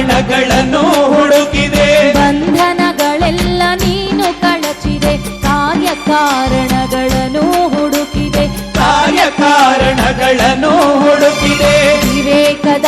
ಕಾರಣಗಳನ್ನು ಹುಡುಕಿದೆ. ಬಂಧನಗಳೆಲ್ಲ ನೀನು ಕಳಚಿದೆ. ಕಾರ್ಯ ಕಾರಣಗಳನ್ನು ಹುಡುಕಿದೆ. ಕಾರ್ಯ ಕಾರಣಗಳನ್ನು ಹುಡುಕಿದೆ. ವಿವೇಕದ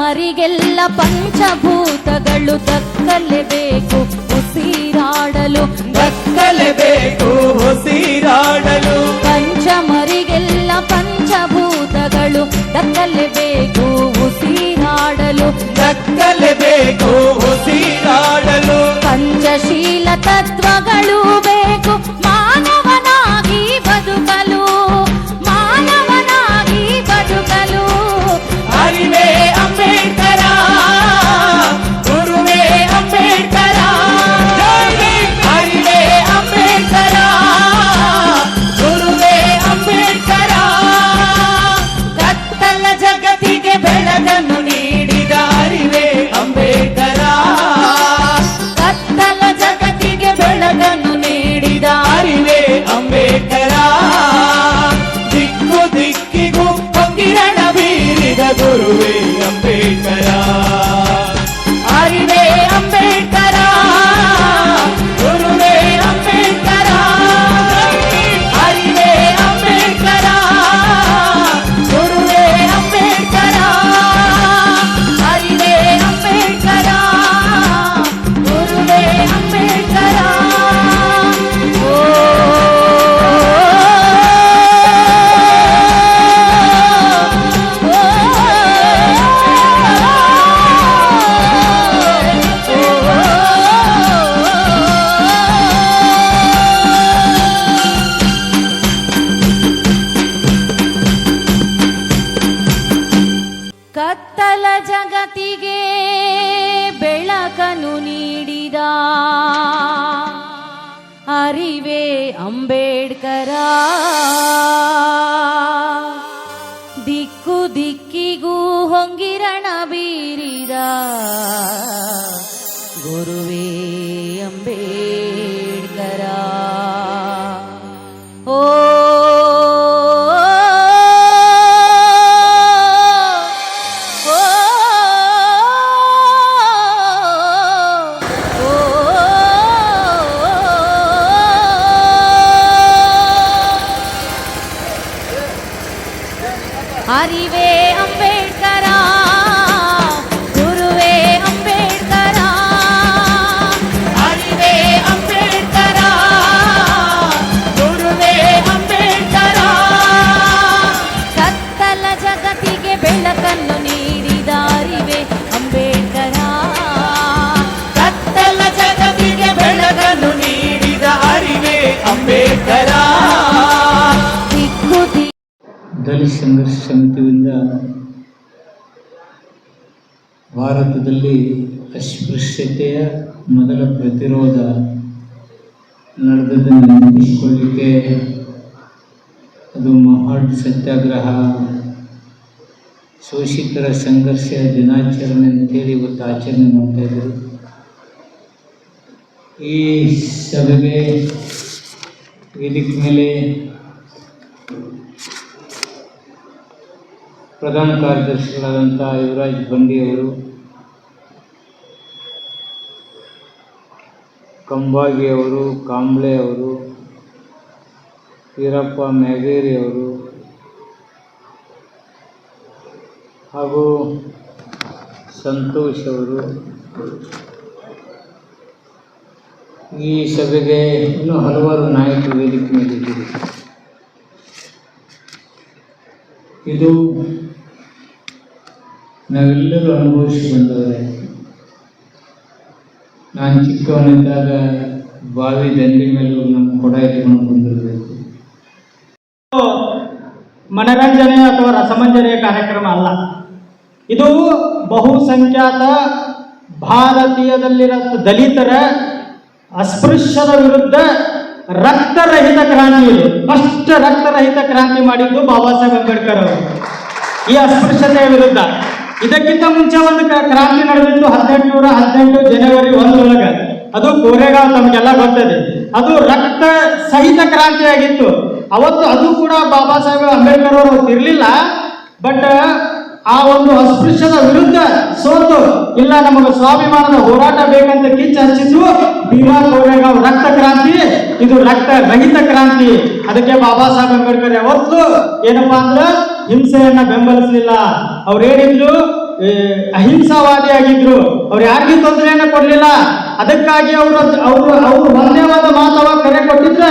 ಮರಿಗೆಲ್ಲ ಪಂಚಭೂತಗಳು ದಕ್ಕಲೇಬೇಕು ಉಸಿರಾಡಲು. ದಕ್ಕಲೇಬೇಕು ಉಸಿರಾಡಲು. ಪಂಚ ಮರಿಗೆಲ್ಲ ಪಂಚಭೂತಗಳು ದಕ್ಕಲೇಬೇಕು ಉಸಿರಾಡಲು. ದಕ್ಕಲೇಬೇಕು ಉಸಿರಾಡಲು. ಪಂಚಶೀಲ ತತ್ವಗಳು ಬೇಕು ಕತ್ತಲ ಜಗತಿಗೆ ಬೆಳಕನು ನೀಡಿದ ಅರಿವೇ ಅಂಬೇಡ್ಕರ. ದಲಿತ ಸಂಘರ್ಷ ಸಮಿತಿಯಿಂದ ಭಾರತದಲ್ಲಿ ಅಸ್ಪೃಶ್ಯತೆಯ ಮೊದಲ ಪ್ರತಿರೋಧ ನಡೆದದನ್ನು ನೆನಪಿಸಿಕೊಳ್ಳಿಕ್ಕೆ ಅದು ಮಹಾಡ್ ಸತ್ಯಾಗ್ರಹ. ಶೋಷಿತರ ಸಂಘರ್ಷ ದಿನಾಚರಣೆ ಅಂತೇಳಿ ಇವತ್ತು ಆಚರಣೆ ಇದ್ದರು. ಈ ಸಭೆಗೆ ವೇದಿಕೆ ಮೇಲೆ ಪ್ರಧಾನ ಕಾರ್ಯದರ್ಶಿಗಳಾದಂಥ ಯುವರಾಜ್ ಬಂಡಿಯವರು ಕಂಬಾಗಿ ಅವರು, ಕಾಂಬ್ಳೆ ಅವರು ವೀರಪ್ಪ ಮ್ಯಾಗೇರಿ ಅವರು, ಹಾಗೂ ಸಂತೋಷ್ ಅವರು. ಈ ಸಭೆಗೆ ಇನ್ನೂ ಹಲವಾರು ನಾಯಕರು ವೇದಿಕೆ ಮೇಲಿದ್ದೀರಿ ಇದು ನಾವೆಲ್ಲರೂ ಅನುಭವಿಸಿ ಬಂದವರೇ ನಾನು ಚಿಕ್ಕವನಿದ್ದಾಗ ಬಾವಿ ದಂಡಿ ಮೇಲೆ ನಮ್ಮ ಕೊಡ ಇಟ್ಕೊಂಡು ಬಂದಿರಬೇಕು. ಮನರಂಜನೆ ಅಥವಾ ರಸಮಂಜನೆಯ ಕಾರ್ಯಕ್ರಮ ಅಲ್ಲ. ಇದು ಬಹುಸಂಖ್ಯಾತ ಭಾರತೀಯದಲ್ಲಿರೋ ದಲಿತರ ಅಸ್ಪೃಶ್ಯದ ವಿರುದ್ಧ ರಕ್ತರಹಿತ ಕ್ರಾಂತಿ ಇದು. ಫಸ್ಟ್ ರಕ್ತರಹಿತ ಕ್ರಾಂತಿ ಮಾಡಿದ್ದು ಬಾಬಾ ಸಾಹೇಬ್ ಅಂಬೇಡ್ಕರ್ ಅವರು. ಈ ಅಸ್ಪೃಶ್ಯತೆಯ ವಿರುದ್ಧ. ಇದಕ್ಕಿಂತ ಮುಂಚೆ ಒಂದು ಕ್ರಾಂತಿ ನಡೆದಿತ್ತು ಹದಿನೆಂಟುನೂರ ಹದಿನೆಂಟು ಜನವರಿ ಒಂದರೊಳಗ ಅದು ಕೋರೆಗಾಂವ್ ನಮಗೆಲ್ಲ ಗೊತ್ತದೆ. ಅದು ರಕ್ತ ಸಹಿತ ಕ್ರಾಂತಿ ಆಗಿತ್ತು ಅವತ್ತು ಅದು ಕೂಡ ಬಾಬಾ ಸಾಹೇಬ್ ಅಂಬೇಡ್ಕರ್ ಅವರು ಇರಲಿಲ್ಲ ಬಟ್, ಆ ಒಂದು ಅಸ್ಪೃಶ್ಯದ ವಿರುದ್ಧ ಸೋತು. ಇಲ್ಲ, ನಮಗೆ ಸ್ವಾಭಿಮಾನದ ಹೋರಾಟ ಬೇಕಂತ ಕಿಚ್ಚ ಹಚ್ಚಿದ್ದು ಭೀಮಾ ಕೋರೆಗಾಂವ್ ರಕ್ತ ಕ್ರಾಂತಿ, ಇದು ರಕ್ತ ರಹಿತ ಕ್ರಾಂತಿ. ಅದಕ್ಕೆ ಬಾಬಾ ಸಾಹೇಬ್ ಅಂಬೇಡ್ಕರ್ ಯಾವತ್ತು ಏನಪ್ಪಾ ಅಂದ್ರೆ ಹಿಂಸೆಯನ್ನ ಬೆಂಬಲಿಸಲಿಲ್ಲ. ಅವ್ರು ಏನಿದ್ರು ಅಹಿಂಸಾವಾದಿ ಆಗಿದ್ರು ಅವ್ರು ಯಾರಿಗೂ ತೊಂದರೆಯನ್ನ ಕೊಡ್ಲಿಲ್ಲ. ಅದಕ್ಕಾಗಿ ಅವರು ಅವರು ಅವರು ಒಂದು ಮಾತವ ಕರೆ ಕೊಟ್ಟಿದ್ರೆ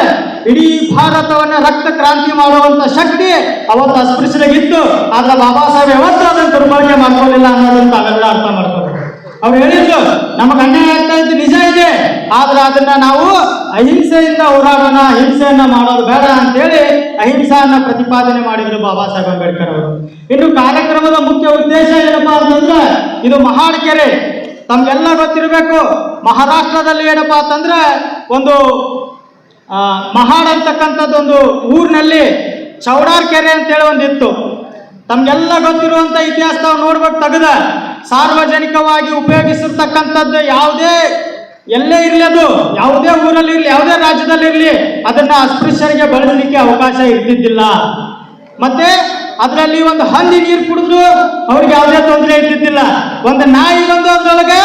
ಇಡೀ ಭಾರತವನ್ನ ರಕ್ತ ಕ್ರಾಂತಿ ಮಾಡುವಂತ ಶಕ್ತಿ ಅವತ್ತು ಅಸ್ಪೃಶ್ಯಾಗಿತ್ತು ಆದ್ರೆ ಬಾಬಾ ಸಾಹೇಬ್ ಯಾವತ್ತೂ ಅದನ್ನು ದುರ್ಬಳಕೆ ಮಾಡ್ಕೊಳ್ಳಿಲ್ಲ ಅನ್ನೋದನ್ನ ತಾವೆಲ್ಲ ಅರ್ಥ ಮಾಡ್ಕೋಬೇಕು ಅವ್ರು ಹೇಳಿದ್ರು, ನಮಗೆ ಅನ್ಯಾಯ ಆಗ್ತಾ ಇದ್ದು ನಿಜ ಇದೆ. ಆದ್ರೆ ಅದನ್ನ ನಾವು ಅಹಿಂಸೆಯಿಂದ ಹೋರಾಡೋಣ ಹಿಂಸೆಯನ್ನ ಮಾಡೋದು ಬೇಡ ಅಂತೇಳಿ ಅಹಿಂಸಾನ ಪ್ರತಿಪಾದನೆ ಮಾಡಿದ್ರು ಬಾಬಾ ಸಾಹೇಬ್ ಅಂಬೇಡ್ಕರ್ ಅವರು. ಇನ್ನು ಕಾರ್ಯಕ್ರಮದ ಮುಖ್ಯ ಉದ್ದೇಶ ಏನಪ್ಪಾ ಅಂತಂದ್ರೆ, ಇದು ಮಹಾಡ್ಕೆರೆ. ತಮ್ಗೆಲ್ಲ ಗೊತ್ತಿರಬೇಕು, ಮಹಾರಾಷ್ಟ್ರದಲ್ಲಿ ಏನಪ್ಪಾ ಅಂತಂದ್ರೆ, ಒಂದು ಮಹಾಡ್ ಅಂತಕ್ಕಂಥದ್ದೊಂದು ಊರಿನಲ್ಲಿ ಚೌಡಾರ್ ಕೆರೆ ಅಂತೇಳಿ ಒಂದಿತ್ತು. ತಮ್ಗೆಲ್ಲ ಗೊತ್ತಿರುವಂತ ಇತಿಹಾಸ ತಾವು ನೋಡ್ಬೇಕು ತೆಗೆದ. ಸಾರ್ವಜನಿಕವಾಗಿ ಉಪಯೋಗಿಸಿರ್ತಕ್ಕಂಥದ್ದು ಯಾವುದೇ, ಎಲ್ಲೇ ಇರಲಿ ಅದು, ಯಾವುದೇ ಊರಲ್ಲಿ ಇರಲಿ, ಯಾವುದೇ ರಾಜ್ಯದಲ್ಲಿ ಇರಲಿ, ಅದನ್ನ ಅಸ್ಪೃಶ್ಯರಿಗೆ ಬಳಸಲಿಕ್ಕೆ ಅವಕಾಶ ಇರ್ತಿದ್ದಿಲ್ಲ. ಮತ್ತೆ ಅದರಲ್ಲಿ ಒಂದು ಹಂದಿ ನೀರು ಕುಡಿದ್ರು ಅವ್ರಿಗೆ ಯಾವುದೇ ತೊಂದರೆ ಇರ್ತಿದ್ದಿಲ್ಲ. ಒಂದು ನಾಯಿ ಬಂದು ಅದ್ರೊಳಗೆ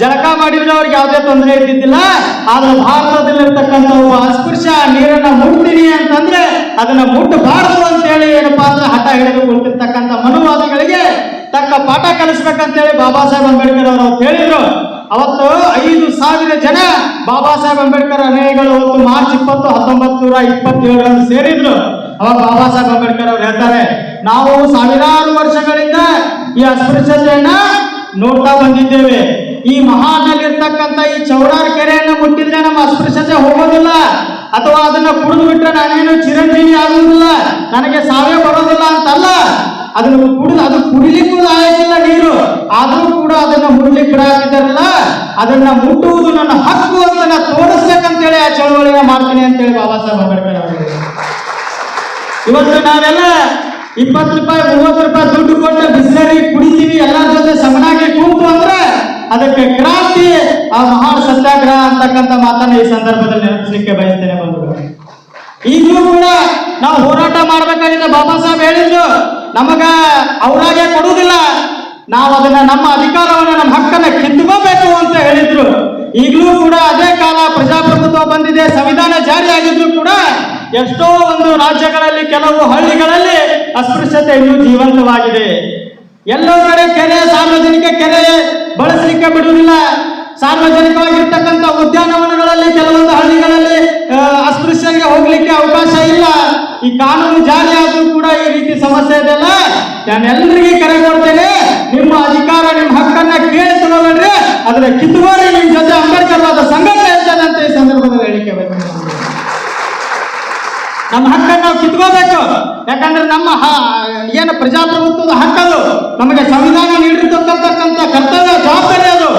ಜಳಕ ಮಾಡಿದ್ರೆ ಅವ್ರಿಗೆ ಯಾವುದೇ ತೊಂದರೆ ಇರ್ತಿದ್ದಿಲ್ಲ. ಆದ್ರೆ ಭಾರತದಲ್ಲಿರ್ತಕ್ಕಂಥ ಅಸ್ಪೃಶ್ಯ, ನೀರನ್ನ ಮುಟ್ತೀನಿ ಅಂತಂದ್ರೆ ಅದನ್ನ ಮುಟ್ಟಬಾರದು ಅಂತೇಳಿ ಏನಪ್ಪಾ ಅಂದ್ರೆ ಹಠ ಹಿಡಿದು ಕುಳಿತಿರ್ತಕ್ಕಂಥ ಮನುವಾದಿಗಳಿಗೆ ತಕ್ಕ ಪಾಠ ಕಲಿಸ್ಬೇಕಂತೇಳಿ ಬಾಬಾ ಸಾಹೇಬ್ ಅಂಬೇಡ್ಕರ್ ಅವರು ಹೇಳಿದ್ರು. ಅವತ್ತು ಐದು ಸಾವಿರ ಜನ ಬಾಬಾ ಸಾಹೇಬ್ ಅಂಬೇಡ್ಕರ್ ಅನುಯಾಯಿಗಳು ಅವತ್ತು ಮಾರ್ಚ್ ಇಪ್ಪತ್ತು, ಹತ್ತೊಂಬತ್ತು ನೂರ ಇಪ್ಪತ್ತೇಳರಲ್ಲಿ ಸೇರಿದ್ರು. ಅವಾಗ ಬಾಬಾ ಸಾಹೇಬ್ ಅಂಬೇಡ್ಕರ್ ಅವರು ಹೇಳ್ತಾರೆ, ನಾವು ಸಾವಿರಾರು ವರ್ಷಗಳಿಂದ ಈ ಅಸ್ಪೃಶ್ಯತೆಯನ್ನ ನೋಡ್ತಾ ಬಂದಿದ್ದೇವೆ. ಈ ಮಹಾನಲ್ಲಿರ್ತಕ್ಕಂಥ ಈ ಚೌಡಾರ್ ಕೆರೆಯನ್ನು ಮುಟ್ಟಿದ್ರೆ ನಮ್ಮ ಅಸ್ಪೃಶ್ಯತೆ ಹೋಗೋದಿಲ್ಲ. ಅಥವಾ ಅದನ್ನ ಕುಡಿದು ಬಿಟ್ರೆ ನಾನೇನು ಚಿರಂಜೀವಿ ಆಗುವುದಿಲ್ಲ. ನನಗೆ ಸಾವೇ ಬರೋದಿಲ್ಲ ಅಂತಲ್ಲ. ಅದನ್ನು ಕುಡಿದು ಅದು ಕುಡಿಲಿಕ್ಕೂ ಲಾಯಕ್ಕಿಲ್ಲ ನೀರು. ಆದರೂ ಕೂಡ ಅದನ್ನ ಮುಟ್ಲಿಕ್ಕೆ ಬಿಡಾತಿದ್ದಾರಲ್ಲ ಅದನ್ನ ಮುಟ್ಟುವುದು ನನ್ನ ಹಕ್ಕು ಅಂತ ನಾ ತೋರಿಸ್ಬೇಕಂತೇಳಿ ಆ ಚಳವಳಿನ ಮಾಡ್ತೀನಿ ಅಂತೇಳಿ ಬಾಬಾ ಸಾಹೇಬ್ ಅಂಬೇಡ್ಕರ್ ಇವತ್ತು ನಾವೆಲ್ಲ ಇಪ್ಪತ್ತು ರೂಪಾಯಿ, ಮೂವತ್ತು ರೂಪಾಯಿ ದುಡ್ಡು ಕೊಟ್ಟು ಬಿಸಿಲರಿ ಕುಡಿತೀವಿ, ಎಲ್ಲರ ಜೊತೆ ಸಮನಾಗಿ ಕೂತು ಅಂದ್ರೆ ಅದಕ್ಕೆ ಕ್ರಾಂತಿ ಆ ಮಹಾನ್ ಸತ್ಯಾಗ್ರಹ ಅಂತಕ್ಕಂಥ ಮಾತನ್ನ ಈ ಸಂದರ್ಭದಲ್ಲಿ ನೆನಪಿಸಲಿಕ್ಕೆ ಬಯಸ್ತೇನೆ ಬಂಧುಗಳು. ಈಗಲೂ ಕೂಡ ನಾವು ಹೋರಾಟ ಮಾಡ್ಬೇಕಾಗಿದೆ, ಬಾಬಾ ಸಾಹೇಬ್ ಹೇಳಿದ್ರು ನಮಗ ಅವರಾಗೆ ಕೊಡುವುದಿಲ್ಲ. ನಾವು ಅದನ್ನ ನಮ್ಮ ಅಧಿಕಾರವನ್ನ ನಮ್ಮ ಹಕ್ಕನ್ನ ಕಿತ್ತುಕೋಬೇಕು ಅಂತ ಹೇಳಿದ್ರು. ಈಗಲೂ ಕೂಡ ಅದೇ ಕಾಲ ಪ್ರಜಾಪ್ರಭುತ್ವ ಬಂದಿದೆ, ಸಂವಿಧಾನ ಜಾರಿಯಾಗಿದ್ರು ಕೂಡ ಎಷ್ಟೋ ಒಂದು ರಾಜ್ಯಗಳಲ್ಲಿ ಕೆಲವು ಹಳ್ಳಿಗಳಲ್ಲಿ ಅಸ್ಪೃಶ್ಯತೆ ಇನ್ನೂ ಜೀವಂತವಾಗಿದೆ. ಎಲ್ಲೋ ಕಡೆ ಕೆರೆ, ಸಾರ್ವಜನಿಕ ಕೆರೆ ಬಳಸಲಿಕ್ಕೆ ಬಿಡುವುದಿಲ್ಲ. ಸಾರ್ವಜನಿಕವಾಗಿರ್ತಕ್ಕಂಥ ಉದ್ಯಾನವನಗಳಲ್ಲಿ, ಕೆಲವೊಂದು ಹಳ್ಳಿಗಳಲ್ಲಿ ಅಸ್ಪೃಶ್ಯರಿಗೆ ಹೋಗ್ಲಿಕ್ಕೆ ಅವಕಾಶ ಇಲ್ಲ. ಈ ಕಾನೂನು ಜಾರಿ ಆದ್ರೂ ಕೂಡ ಈ ನಾನು ಎಲ್ಲರಿಗೆ ಕರೆ ಕೊಡ್ತೇನೆ, ನಿಮ್ಮ ಅಧಿಕಾರ, ನಿಮ್ಮ ಹಕ್ಕನ್ನ ಕೇಳಿ ತಗೊಳ್ರಿ ಅದರ ಕಿತ್ತುಗೋರಿ, ನಿಮ್ಮ ಜೊತೆ ಅಂಬೇಡ್ಕರ್ ವಾದ ಸಂಘಟನೆ ಇರ್ತದಂತೆ ಅಂತ ಈ ಸಂದರ್ಭದಲ್ಲಿ ಹೇಳಿಕೆ ಬೇಕು ನಮ್ಮ ಹಕ್ಕನ್ನು ನಾವು ಕಿತ್ಕೋಬೇಕು ಯಾಕಂದ್ರೆ ನಮ್ಮ ಏನು ಪ್ರಜಾಪ್ರಭುತ್ವದ ಹಕ್ಕದು, ನಮಗೆ ಸಂವಿಧಾನ ನೀಡಿರ್ತಕ್ಕಂಥ ಕರ್ತವ್ಯ, ಜವಾಬ್ದಾರಿ ಅದು.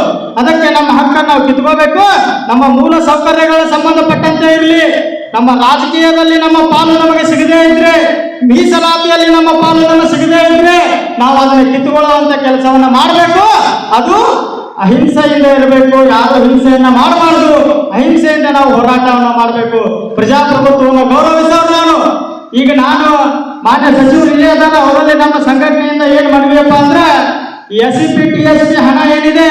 ಅದಕ್ಕೆ ನಮ್ಮ ಹಕ್ಕನ್ನು ನಾವು ಕಿತ್ಕೋಬೇಕು ನಮ್ಮ ಮೂಲ ಸೌಕರ್ಯಗಳ ಸಂಬಂಧಪಟ್ಟಂತೆ ಇರಲಿ. ನಮ್ಮ ರಾಜಕೀಯದಲ್ಲಿ ನಮ್ಮ ಪಾಲು ನಮಗೆ ಸಿಗದೇ ಇದ್ರೆ, ಮೀಸಲಾತಿಯಲ್ಲಿ ನಮ್ಮ ಪಾಲು ನಮಗೆ ಸಿಗದೇ ಇದ್ರೆ ನಾವು ಅದನ್ನು ಕಿತ್ತುಕೊಳ್ಳುವಂತ ಕೆಲಸವನ್ನ ಮಾಡಬೇಕು. ಅದು ಅಹಿಂಸೆಯಿಂದ ಇರಬೇಕು. ಯಾರು ಹಿಂಸೆಯನ್ನ ಮಾಡಬಾರ್ದು. ಅಹಿಂಸೆಯಿಂದ ನಾವು ಹೋರಾಟವನ್ನು ಮಾಡಬೇಕು. ಪ್ರಜಾಪ್ರಭುತ್ವವನ್ನು ಗೌರವಿಸೋರು ನಾನು. ಈಗ ನಾನು ಮಾನ್ಯ ಸಚಿವರು ಇಲ್ಲೇ ಅವರಲ್ಲಿ ನಮ್ಮ ಸಂಘಟನೆಯಿಂದ ಏನ್ ಮಾಡಿವೆಯಪ್ಪ ಅಂದ್ರೆ S C P T S P ಹಣ ಏನಿದೆ,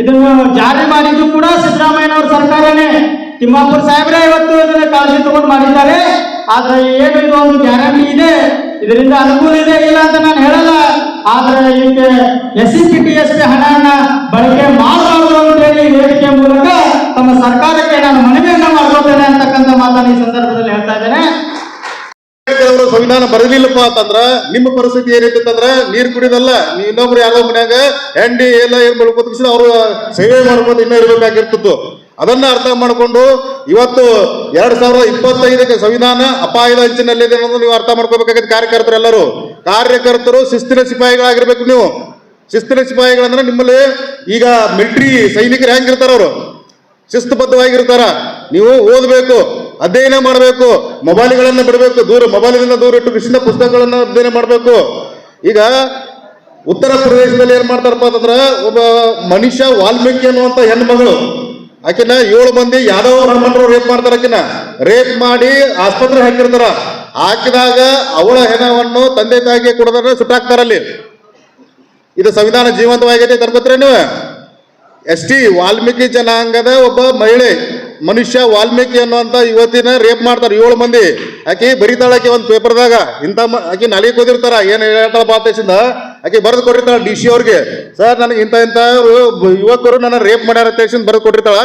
ಇದನ್ನು ಜಾರಿ ಮಾಡಿದ್ದು ಕೂಡ ಸಿದ್ದರಾಮಯ್ಯನವರ ಸರ್ಕಾರನೇ. ತಿಮ್ಮಾಪುರ ಸಾಹೇಬ್ರೆ, ಇವತ್ತು ಇದನ್ನ ಕಾಳಜಿ ತಗೊಂಡು ಮಾಡಿದ್ದಾರೆ. ಆದ್ರೆ ಏನು ಇದು ಒಂದು ಗ್ಯಾರಂಟಿ ಇದೆ. ಇದರಿಂದ ಅನುಕೂಲ ಇದೆ ಇಲ್ಲ ಅಂತ ನಾನು ಹೇಳಲ್ಲ. ಆದ್ರೆ ಇದಕ್ಕೆ S C T S P ಹಣವನ್ನ ಬಳಕೆ ಮಾಡಬಾರದು ಅಂತ ಹೇಳಿ ಹೇಳಿಕೆ ಮೂಲಕ ತಮ್ಮ ಸರ್ಕಾರಕ್ಕೆ ನಾನು ಮನವಿಯನ್ನ ಮಾಡ್ಕೊಳ್ತೇನೆ ಅಂತಕ್ಕಂಥ ಮಾತನ್ನ ಈ ಸಂದರ್ಭದಲ್ಲಿ ಹೇಳ್ತಾ ಇದ್ದೇನೆ. ಸಂವಿಧಾನ ಬರಲಿಲ್ಲಪ್ಪ ಅಂತಂದ್ರ ನಿಮ್ಮ ಪರಿಸ್ಥಿತಿ ಏನಿತ್ತಂದ್ರೆ ನೀರ್ ಕುಡಿದಲ್ಲ, ನೀ ಇನ್ನೊಬ್ರು ಯಾರೋ ಮನ್ಯಾಗ ಎಂಡಿ ಎಲ್ಲ ಏನ್ ಮಾಡ್ಬೋದು ಅವರು ಸೇವೆ ಮಾಡ್ಬೋದು ಇನ್ನೂ ಇರ್ಬೇಕಾಗಿರ್ತಿತ್ತು. ಅದನ್ನ ಅರ್ಥ ಮಾಡಿಕೊಂಡು ಇವತ್ತು ಎರಡ್ ಸಾವಿರದ ಇಪ್ಪತ್ತೈದಕ್ಕೆ ಸಂವಿಧಾನ ಅಪಾಯದ ಅಂಚಿನಲ್ಲಿದೆ ಅನ್ನೋದು ನೀವು ಅರ್ಥ ಮಾಡ್ಕೋಬೇಕಾಗಿದೆ ಕಾರ್ಯಕರ್ತರು ಎಲ್ಲರೂ. ಕಾರ್ಯಕರ್ತರು ಶಿಸ್ತಿನ ಸಿಪಾಯಿಗಳಾಗಿರ್ಬೇಕು ನೀವು. ಶಿಸ್ತಿನ ಸಿಪಾಯಿಗಳಂದ್ರೆ ನಿಮ್ಮಲ್ಲಿ ಈಗ ಮಿಲಿಟರಿ ಸೈನಿಕರು ಹೆಂಗಿರ್ತಾರ ಅವರು? ಶಿಸ್ತುಬದ್ಧವಾಗಿರ್ತಾರ. ನೀವು ಓದಬೇಕು, ಅಧ್ಯಯನ ಮಾಡಬೇಕು, ಮೊಬೈಲ್ಗಳನ್ನು ಬಿಡಬೇಕು, ದೂರ ಮೊಬೈಲ್ನಿಂದ ದೂರ ಇಟ್ಟು ಕೃಷ್ಣ ಪುಸ್ತಕಗಳನ್ನ ಅಧ್ಯಯನ ಮಾಡಬೇಕು. ಈಗ ಉತ್ತರ ಪ್ರದೇಶದಲ್ಲಿ ಏನ್ ಮಾಡ್ತಾರಪ್ಪ ಅಂತಂದ್ರ ಒಬ್ಬ ಮನುಷ್ಯ ವಾಲ್ಮೀಕಿ ಅನ್ನುವಂತ ಹೆಣ್ಮಗಳು ಆಕಿನ ಏಳು ಮಂದಿ ಯಾದವ ಬ್ರಾಹ್ಮಣರು ರೇಪ್ ಮಾಡ್ತಾರ ಆಕಿನ. ರೇಪ್ ಮಾಡಿ ಆಸ್ಪತ್ರೆ ಹಾಕಿರ್ತಾರ. ಹಾಕಿದಾಗ ಅವಳ ಹೆಣವನ್ನು ತಂದೆ ತಾಯಿಗೆ ಕೊಡೋದ್ರೆ ಸುಟ್ಟಾಕ್ತಾರ ಅಲ್ಲಿ. ಇದು ಸಂವಿಧಾನ ಜೀವಂತವಾಗೈತೆ ತರ್ಬತ್ರ ನೀವು? ಎಸ್ ಟಿ ವಾಲ್ಮೀಕಿ ಜನಾಂಗದ ಒಬ್ಬ ಮಹಿಳೆ, ಮನುಷ್ಯ ವಾಲ್ಮೀಕಿ ಅನ್ನುವಂತ ಇವತ್ತಿನ ರೇಪ್ ಮಾಡ್ತಾರೆ ಏಳು ಮಂದಿ. ಆಕಿ ಬರೀತಾಳಕಿ ಒಂದು ಪೇಪರ್ದಾಗ ಇಂಥ ಆಕಿ ನಾಲಿಗೆ ಕೂದಿರ್ತಾರ. ಏನು ಹೇಳ್ತಾಳ ಬಾತೇಶಿಂದ ಆಕಿ ಬರೆದು ಕೊಟ್ಟಿರ್ತಾಳ ಡಿ ಸಿ ಅವ್ರಿಗೆ. ಸರ್, ನನಗೆ ಇಂಥ ಇಂಥ ಯುವಕರು ನನ್ನ ರೇಪ್ ಮಾಡ್ಯಾರ ಅಂತ ಬರೆದು ಕೊಟ್ಟಿರ್ತಾಳ.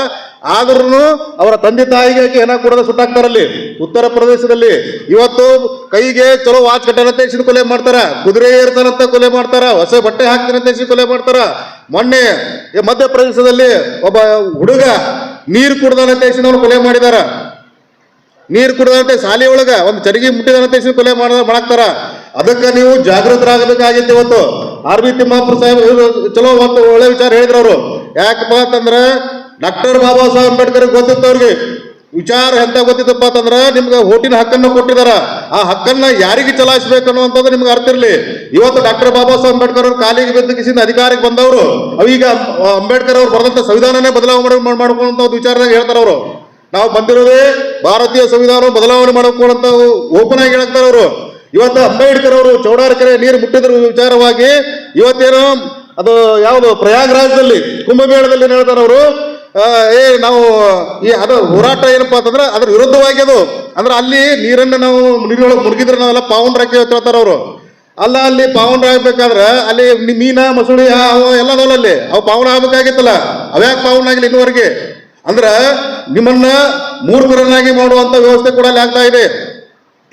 ಆದ್ರೂ ಅವರ ತಂದೆ ತಾಯಿಗೆ ಆಕೆ ಏನ ಕೊಡದ ಸುಟ್ಟಾಕ್ತಾರಲ್ಲಿ. ಉತ್ತರ ಪ್ರದೇಶದಲ್ಲಿ ಇವತ್ತು ಕೈಗೆ ಚಲೋ ವಾಚ್ ಕಟ್ಟಾರ ಹೆಸರು ಕೊಲೆ ಮಾಡ್ತಾರ. ಕುದುರೆ ಏರ್ತಾರಂತ ಕೊಲೆ ಮಾಡ್ತಾರ. ಹೊಸ ಬಟ್ಟೆ ಹಾಕ್ತಾರೆ ಹೆಸರು ಕೊಲೆ ಮಾಡ್ತಾರ. ಮೊನ್ನೆ ಮಧ್ಯಪ್ರದೇಶದಲ್ಲಿ ಒಬ್ಬ ಹುಡುಗ ನೀರು ಕುಡ್ದಾನ ಹೆಸರು ಅವ್ರು ಕೊಲೆ ಮಾಡಿದಾರ. ನೀರು ಕುಡ್ದಂತೆ ಶಾಲೆ ಒಳಗ ಒಂದು ಚರಿಗೆ ಮುಟ್ಟಿದಂತೆ ಕೊಲೆ ಮಾಡ, ಮಾಡಾಕ್ತಾರ. ಅದಕ್ಕೆ ನೀವು ಜಾಗೃತರಾಗಬೇಕಾಗಿತ್ತು ಇವತ್ತು. ಆರ್ ಬಿ ತಿಮ್ಮಾಪುರ ಸಾಹೇಬ್ ಚಲೋ ಒಂದು ಒಳ್ಳೆ ವಿಚಾರ ಹೇಳಿದ್ರು ಅವರು ಯಾಕಪ್ಪ ಅಂತಂದ್ರೆ ಡಾಕ್ಟರ್ ಬಾಬಾ ಸಾಹೇಬ್ ಅಂಬೇಡ್ಕರ್ ಗೊತ್ತಿತ್ತು ಅವ್ರಿಗೆ. ವಿಚಾರ ಎಂತ ಗೊತ್ತಿತ್ತಪ್ಪ ಅಂತಂದ್ರೆ ನಿಮ್ಗೆ ಓಟಿನ ಹಕ್ಕನ್ನು ಕೊಟ್ಟಿದಾರ. ಆ ಹಕ್ಕನ್ನ ಯಾರಿಗೆ ಚಲಾಯಿಸ್ಬೇಕು ಅನ್ನುವಂಥದ್ದು ನಿಮ್ಗೆ ಅರ್ಥ ಇರಲಿ. ಇವತ್ತು ಡಾಕ್ಟರ್ ಬಾಬಾ ಸಾಹೇಬ್ ಅಂಬೇಡ್ಕರ್ ಅವ್ರು ಕಾಲಿಗೆ ಬಂದು ಕಿಸಿಂದ ಅಧಿಕಾರಕ್ಕೆ ಬಂದವರು ಅವೀಗ ಅಂಬೇಡ್ಕರ್ ಅವ್ರು ಬರೆದಂತ ಸಂವಿಧಾನನೇ ಬದಲಾವಣೆ ಮಾಡ್- ಮಾಡ್ಕೊಳ್ಳುವಂತ ಒಂದು ವಿಚಾರದಾಗ ಹೇಳ್ತಾರೆ ಅವರು. ನಾವು ಬಂದಿರೋದೇ ಭಾರತೀಯ ಸಂವಿಧಾನ ಬದಲಾವಣೆ ಮಾಡ್ಕೊಳ್ಳುವಂತ ಓಪನ್ ಆಗಿ ಹೇಳ್ತಾರೆ ಅವರು. ಇವತ್ತು ಅಂಬೇಡ್ಕರ್ ಅವರು ಚೌಡಾರ್ಕರೆ ನೀರು ಮುಟ್ಟಿದ್ರ ವಿಚಾರವಾಗಿ, ಇವತ್ತೇನೋ ಅದು ಯಾವುದು ಪ್ರಯಾಗ್ರಾಜದಲ್ಲಿ, ಕುಂಭಮೇಳದಲ್ಲಿ ಹೇಳ್ತಾರೆ ಅವರು ಏ, ನಾವು ಈ ಅದು ಹೋರಾಟ ಏನಪ್ಪಾ ಅಂತಂದ್ರೆ ಅದ್ರ ವಿರುದ್ಧವಾಗಿ ಅದು. ಅಂದ್ರೆ ಅಲ್ಲಿ ನೀರನ್ನು ನಾವು ನೀರೊಳಗೆ ಮುಳುಗಿದ್ರೆ ನಾವೆಲ್ಲ ಪಾವನ್ ಹಾಕಿ ಹೇಳ್ತಾರ ಅವರು. ಅಲ್ಲ, ಅಲ್ಲಿ ಪಾವನ ಆಗ್ಬೇಕಾದ್ರೆ ಅಲ್ಲಿ ಮೀನ, ಮಸೂಳಿ ಅವು ಎಲ್ಲ ಅದಾವಲ್ಲ ಅಲ್ಲಿ. ಅವು ಪಾವನ ಆಗ್ಬೇಕಾಗಿತ್ತಲ್ಲ. ಅವ್ಯಾಕೆ ಪಾವನ ಆಗಿಲ್ಲ ಇನ್ನುವರೆಗೆ? ಅಂದ್ರ ನಿಮ್ಮನ್ನ ಮೂರ್ಖರನ್ನಾಗಿ ಮಾಡುವಂತ ವ್ಯವಸ್ಥೆ ಕೂಡ ಅಲ್ಲಿ ಆಗ್ತಾ ಇದೆ.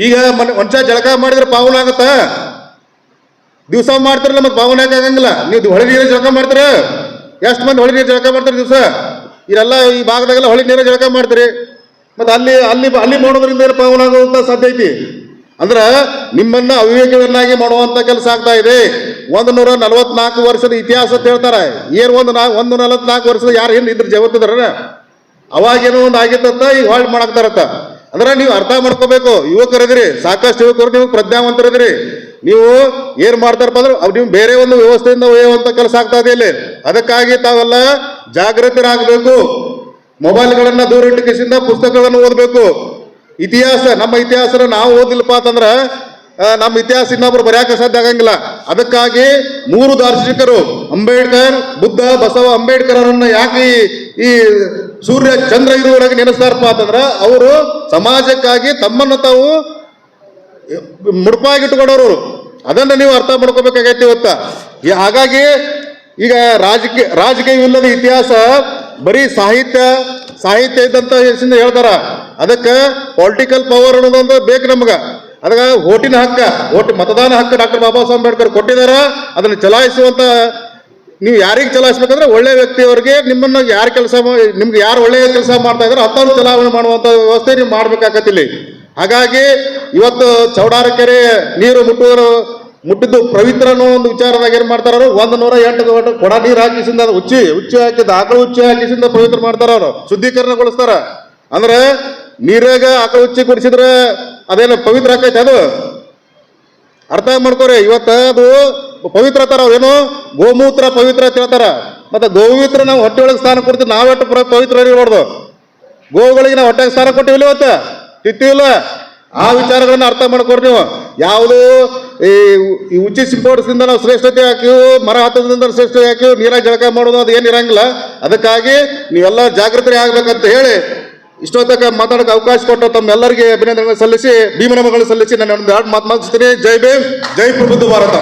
ಈಗ ಮನ್ ಮನುಷ್ಯ ಜಳಕ ಮಾಡಿದ್ರೆ ಪಾವನ ಆಗತ್ತ? ದಿವಸ ಮಾಡ್ತಿರಲ್ಲ ಮತ್ತೆ ಪಾವನ ಆಗಂಗಿಲ್ಲ? ನೀವು ಹೊಳೆ ನೀರು ಜಳಕ ಮಾಡ್ತಾರೆ? ಎಷ್ಟು ಮಂದಿ ಹೊಳೆ ನೀರು ಜಳಕ ಮಾಡ್ತಾರೆ ದಿವಸ? ಇದೆಲ್ಲ ಈ ಭಾಗದಾಗೆಲ್ಲ ಹೊಳೆ ನೀರ ಜಳಕ ಮಾಡ್ತೀರಿ. ಮತ್ತೆ ಅಲ್ಲಿ ಅಲ್ಲಿ ಅಲ್ಲಿ ಮಾಡೋದ್ರಿಂದ ಏನು ಪಾವನ ಆಗುವಂತ ಸಾಧ್ಯ ಐತಿ? ಅಂದ್ರ ನಿಮ್ಮನ್ನ ಅವಿವೇಕವನ್ನಾಗಿ ಮಾಡುವಂತ ಕೆಲಸ ಆಗ್ತಾ ಇದೆ. ಒಂದು ನೂರ ನಲವತ್ನಾಲ್ಕು ವರ್ಷದ ಇತಿಹಾಸ ಅಂತ ಹೇಳ್ತಾರೆ. ಏನ್ ಒಂದು ನಾ ಒಂದು ನಲವತ್ನಾಲ್ಕು ವರ್ಷದ ಯಾರು ಹಿಂದೆ ಇದ್ರ ಜಗತ್ತಿದ್ರ ಅವಾಗೇನೋ ಒಂದು ಆಗಿತ್ತಂತ ಈಗ ಹೊಳ್ ಮಾಡಾಕ್ತಾರತ್ತ ಅಂದ್ರೆ ನೀವು ಅರ್ಥ ಮಾಡ್ಕೋಬೇಕು. ಯುವಕರಿದ್ರಿ, ಸಾಕಷ್ಟು ಯುವಕರು, ನೀವು ಪ್ರಜ್ಞಾವಂತರಿದ್ರಿ. ನೀವು ಏನ್ ಮಾಡ್ತಾರಪ್ಪ ಅಂದ್ರೆ ಅವ್ರು ನೀವು ಬೇರೆ ಒಂದು ವ್ಯವಸ್ಥೆಯಿಂದ ಒಯ್ಯುವಂತ ಕೆಲಸ ಆಗ್ತಾ ಇದೆ ಇಲ್ಲಿ. ಅದಕ್ಕಾಗಿ ತಾವೆಲ್ಲ ಜಾಗೃತರಾಗಬೇಕು. ಮೊಬೈಲ್ಗಳನ್ನ ದೂರ ಇಟ್ಟುಕಿಸಿಂದ ಪುಸ್ತಕಗಳನ್ನು ಓದಬೇಕು. ಇತಿಹಾಸ, ನಮ್ಮ ಇತಿಹಾಸನ ನಾವು ಓದಿಲ್ಲಪ್ಪ ಅಂತಂದ್ರ ನಮ್ಮ ಇತಿಹಾಸ ಇನ್ನೊಬ್ರು ಬರೆಯಕ್ಕೆ ಸಾಧ್ಯ ಆಗಂಗಿಲ್ಲ. ಅದಕ್ಕಾಗಿ ಮೂರು ದಾರ್ಶನಿಕರು, ಅಂಬೇಡ್ಕರ್, ಬುದ್ಧ, ಬಸವ ಅಂಬೇಡ್ಕರ್ ಅವರನ್ನ ಯಾಕೆ ಈ- ಸೂರ್ಯ, ಚಂದ್ರ ಇದುವರೆಗೆ ನೆನೆಸ್ತಾರಪ್ಪ ಅಂತಂದ್ರೆ ಅವರು ಸಮಾಜಕ್ಕಾಗಿ ತಮ್ಮನ್ನು ತಾವು ಮುಡುಪಾಗಿಟ್ಟುಕೊಂಡವರು ಅದನ್ನ ನೀವು ಅರ್ಥ ಮಾಡ್ಕೋಬೇಕಾಗೈತಿ ಇವತ್ತ. ಹಾಗಾಗಿ ಈಗ ರಾಜಕೀಯ, ರಾಜಕೀಯವಿಲ್ಲದ ಇತಿಹಾಸ ಬರೀ ಸಾಹಿತ್ಯ ಸಾಹಿತ್ಯ ಇದ್ದಂತ ಹೇಳ್ತಾರ. ಅದಕ್ಕೆ ಪೊಲಿಟಿಕಲ್ ಪವರ್ ಅನ್ನೋದೊಂದು ಬೇಕು ನಮ್ಗ. ಅದಕ್ಕೆ ಓಟಿನ ಹಕ್ಕ ಓಟ್ ಮತದಾನ ಹಕ್ಕ ಡಾಕ್ಟರ್ ಬಾಬಾ ಸಾಹೇಬ್ ಅಂಬೇಡ್ಕರ್ ಕೊಟ್ಟಿದಾರ ಅದನ್ನ ಚಲಾಯಿಸುವಂತ ನೀವು ಯಾರಿಗೆ ಚಲಾಯಿಸ್ಬೇಕಂದ್ರೆ ಒಳ್ಳೆ ವ್ಯಕ್ತಿಯವರಿಗೆ ನಿಮ್ಮನ್ನ ಯಾರು ಕೆಲಸ ನಿಮ್ಗೆ ಯಾರು ಒಳ್ಳೆಯ ಕೆಲಸ ಮಾಡ್ತಾ ಇದ್ರೆ ಅಂಥವ್ರು ಚಲಾವಣೆ ಮಾಡುವಂತ ವ್ಯವಸ್ಥೆ ನೀವು ಮಾಡ್ಬೇಕಾಗತ್ತಿಲ್ಲಿ ಹಾಗಾಗಿ ಇವತ್ತು ಚೌಡಾರಕೆರೆ ನೀರು ಮುಟ್ಟುವರು ಮುಟ್ಟಿದ್ದು ಪವಿತ್ರ ಅನ್ನೋ ಒಂದು ವಿಚಾರದಾಗ ಏನು ಮಾಡ್ತಾರ ಒಂದು ನೂರ ಎಂಟು ಕೊಡ ನೀರು ಹಾಕಿಸಿಂದ ಅದು ಉಚ್ಚಿ ಉಚ್ಚಿ ಹಾಕಿದ ಆಕಳು ಉಚ್ಚಿ ಹಾಕಿಸಿಂದ ಪವಿತ್ರ ಮಾಡ್ತಾರ ಅವರು. ಶುದ್ಧೀಕರಣಗೊಳಿಸ್ತಾರ. ಅಂದ್ರೆ ನೀರಾಗ ಆಕಳು ಉಚ್ಚಿ ಕುಡಿಸಿದ್ರೆ ಅದೇನು ಪವಿತ್ರ ಆಕೈತೆ ಅದು? ಅರ್ಥ ಮಾಡ್ಕೋರಿ? ಇವತ್ತು ಅದು ಪವಿತ್ರ ತರ ಏನು? ಗೋಮೂತ್ರ ಪವಿತ್ರ ಅಂತ ಹೇಳ್ತಾರ. ಮತ್ತೆ ಗೋಮೂತ್ರ ನಾವು ಹೊಟ್ಟೆ ಒಳಗೆ ಸ್ಥಾನ ಕೊಡ್ತೀವಿ ನಾವೆಟ್ಟು ಪವಿತ್ರ ಇರಬಾರ್ದು ಗೋವುಗಳಿಗೆ ನಾವು ಹೊಟ್ಟೆಗೆ ಸ್ಥಾನ ಕೊಟ್ಟಿವಿಲ್ಲ ಇವತ್ತು? ತಿಂತೀವಿಲ್ಲ ಆ ವಿಚಾರಗಳನ್ನ ಅರ್ಥ ಮಾಡ್ಕೋರಿ ನೀವು. ಯಾವುದು ಈ ಉಚ್ಚಿ ಸಿಂಪಡಿಸಿಂದ ನಾವು ಶ್ರೇಷ್ಠತೆ ಹಾಕಿವು ಮರ ಹತ್ತದಿಂದ ಶ್ರೇಷ್ಠತೆ ಹಾಕಿವು ನೀರಾಗಿ ಜಳಕ ಮಾಡೋದು ಅದು ಏನು ಇರಂಗಿಲ್ಲ. ಅದಕ್ಕಾಗಿ ನೀವೆಲ್ಲ ಜಾಗೃತಿ ಆಗ್ಬೇಕಂತ ಹೇಳಿ ಇಷ್ಟೊತ್ತಕ ಮಾತಾಡಕ್ಕೆ ಅವಕಾಶ ಕೊಟ್ಟು ತಮ್ಮೆಲ್ಲರಿಗೆ ಅಭಿನಂದನೆ ಸಲ್ಲಿಸಿ ಭೀಮನಮಗಳು ಸಲ್ಲಿಸಿ ನಾನು ಎರಡು ಮಾತು ಮಾತಾಡ್ತೀನಿ ಜೈ ಭೀಮ್, ಜೈ ಪ್ರಬುದ್ಧ ಭಾರತ.